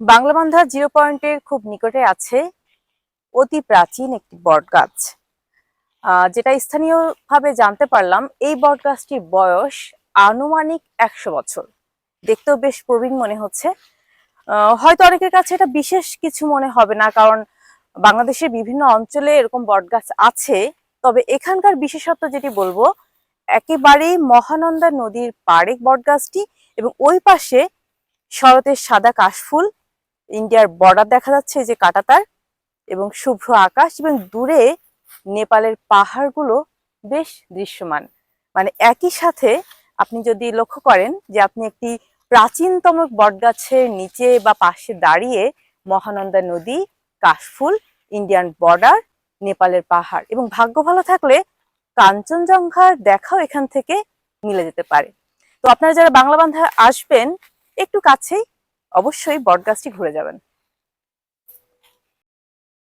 Banglabandha zero পয়েন্টের খুব নিকটে আছে অতি প্রাচীন একটি বট গাছ যেটা স্থানীয়ভাবে জানতে পারলাম, এই বট গাছটির বয়স আনুমানিক একশো বছর। দেখতেও বেশ প্রবীণ মনে হচ্ছে। হয়তো অনেকের কাছে এটা বিশেষ কিছু মনে হবে না, কারণ বাংলাদেশের বিভিন্ন অঞ্চলে এরকম বট গাছ আছে। তবে এখানকার বিশেষত্ব যেটি বলব, একেবারেই মহানন্দা নদীর পাড়ে বট গাছটি এবং ওই পাশে শরতের সাদা কাশফুল ইন্ডিয়ার বর্ডার দেখা যাচ্ছে যে কাটাতার এবং শুভ্র আকাশ এবং দূরে নেপালের পাহাড়গুলো বেশ দৃশ্যমান। মানে একই সাথে আপনি যদি লক্ষ্য করেন যে আপনি একটি প্রাচীনতম বটগাছের নিচে বা পাশে দাঁড়িয়ে মহানন্দা নদী, কাশফুল, ইন্ডিয়ান বর্ডার নেপালের পাহাড় এবং ভাগ্য ভালো থাকলে কাঞ্চনজঙ্ঘার দেখাও এখান থেকে মিলে যেতে পারে। তো আপনারা যারা বাংলা বান্ধায় আসবেন, একটু কাছেই অবশ্যই বটগাছটি ঘুরে যাবেন।